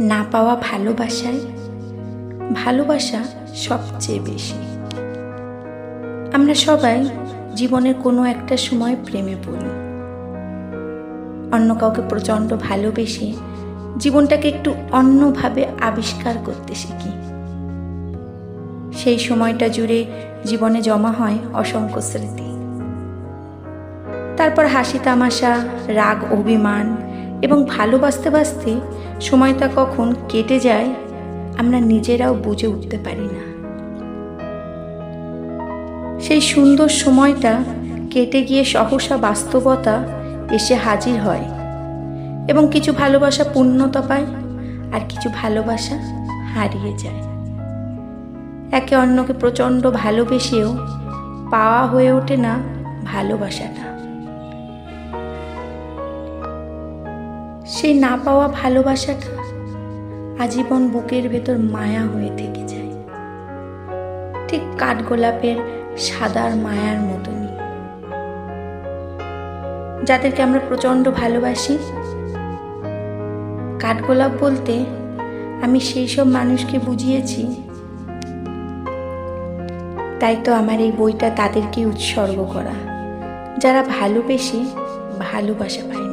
না পাওয়া ভালোবাসায় ভালোবাসা সবচেয়ে বেশি। আমরা সবাই জীবনের কোনো একটা সময় প্রেমে পড়ি। অন্য কাউকে প্রচণ্ড ভালোবেসে জীবনটাকে একটু অন্যভাবে আবিষ্কার করতে শিখি। সেই সময়টা জুড়ে জীবনে জমা হয় অসংখ্য স্মৃতি। তারপর হাসি তামাশা রাগ, অভিমান এবং ভালোবাসতে বাসতে সময়টা কখন কেটে যায়, আমরা নিজেরাও বুঝে উঠতে পারি না। সেই সুন্দর সময়টা কেটে গিয়ে সহসা বাস্তবতা এসে হাজির হয় এবং কিছু ভালোবাসা পূর্ণতা পায় আর কিছু ভালোবাসা হারিয়ে যায়। একে অন্যকে প্রচণ্ড ভালোবেসেও পাওয়া হয়ে ওঠে না ভালোবাসাটা। সেই না পাওয়া ভালোবাসাটা আজীবন বুকের ভেতর মায়া হয়ে থেকে যায়। ঠিক কাঠগোলাপের সাদার মায়ার মতনই। যাদেরকে আমরা প্রচণ্ড ভালোবাসি, কাঠগোলাপ বলতে আমি সেই সব মানুষকে বুঝিয়েছি। তাই তো আমার এই বইটা তাদেরকে উৎসর্গ করা। যারা ভালোবেসে ভালোবাসা পায়